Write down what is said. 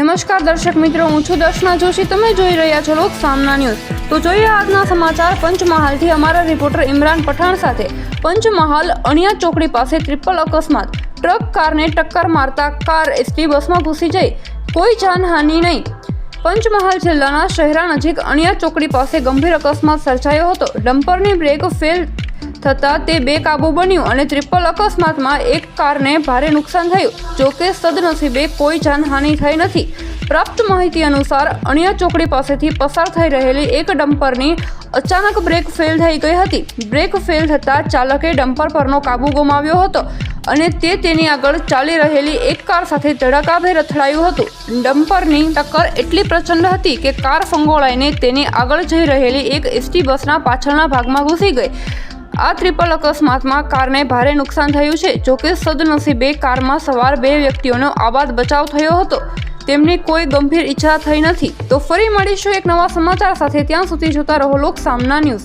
નમસ્કાર દર્શક મિત્રો, હું છું દર્શના જોશી. તમે જોઈ રહ્યા છો લોક સામના ન્યૂઝ. તો જોઈએ આજના સમાચાર પંચમહાલથી અમારા રિપોર્ટર ઇમરાન પઠાણ સાથે. પંચમહાલ અણિયા ચોકડી પાસે ટ્રિપલ અકસ્માત. ટ્રક કારને ટક્કર મારતા કાર એસટી બસમાં ઘૂસી જઈ. કોઈ જાનહાનિ નહીં. પંચમહાલ જિલ્લાના શહેરા નજીક અણિયા ચોકડી પાસે ગંભીર અકસ્માત સર્જાયો હતો. ડમ્પરની બ્રેક ફેલ થતાં તે બેકાબુ બન્યું અને ટ્રિપલ અકસ્માતમાં એક કારને ભારે નુકસાન થયું જોકે સદનસીબે કોઈ જાનહાનિ થઈ નથી. પ્રાપ્ત માહિતી અનુસાર, અણિયા ચોકડી પાસેથી પસાર થઈ રહેલી એક ડમ્પરની અચાનક બ્રેક ફેલ થઈ ગઈ હતી. બ્રેક ફેલ થતાં ચાલકે ડમ્પર પરનો કાબુ ગુમાવ્યો હતો અને તે તેની આગળ ચાલી રહેલી એક કાર સાથે ધડાકાભેર અથડાયું હતું. ડમ્પરની ટક્કર એટલી પ્રચંડ હતી કે કાર ફંગોળાઈને તેની આગળ જઈ રહેલી એક એસટી બસના પાછળના ભાગમાં ઘૂસી ગઈ. આ ટ્રિપલ અકસ્માતમાં કારને ભારે નુકસાન થયું છે. જોકે સદનસીબે કારમાં સવાર બે વ્યક્તિઓનો આબાદ બચાવ થયો હતો. તેમની કોઈ ગંભીર ઈચ્છા થઈ નથી. તો ફરી મળીશું એક નવા સમાચાર સાથે. ત્યાં સુધી જોતા રહો લોક સામના ન્યૂઝ.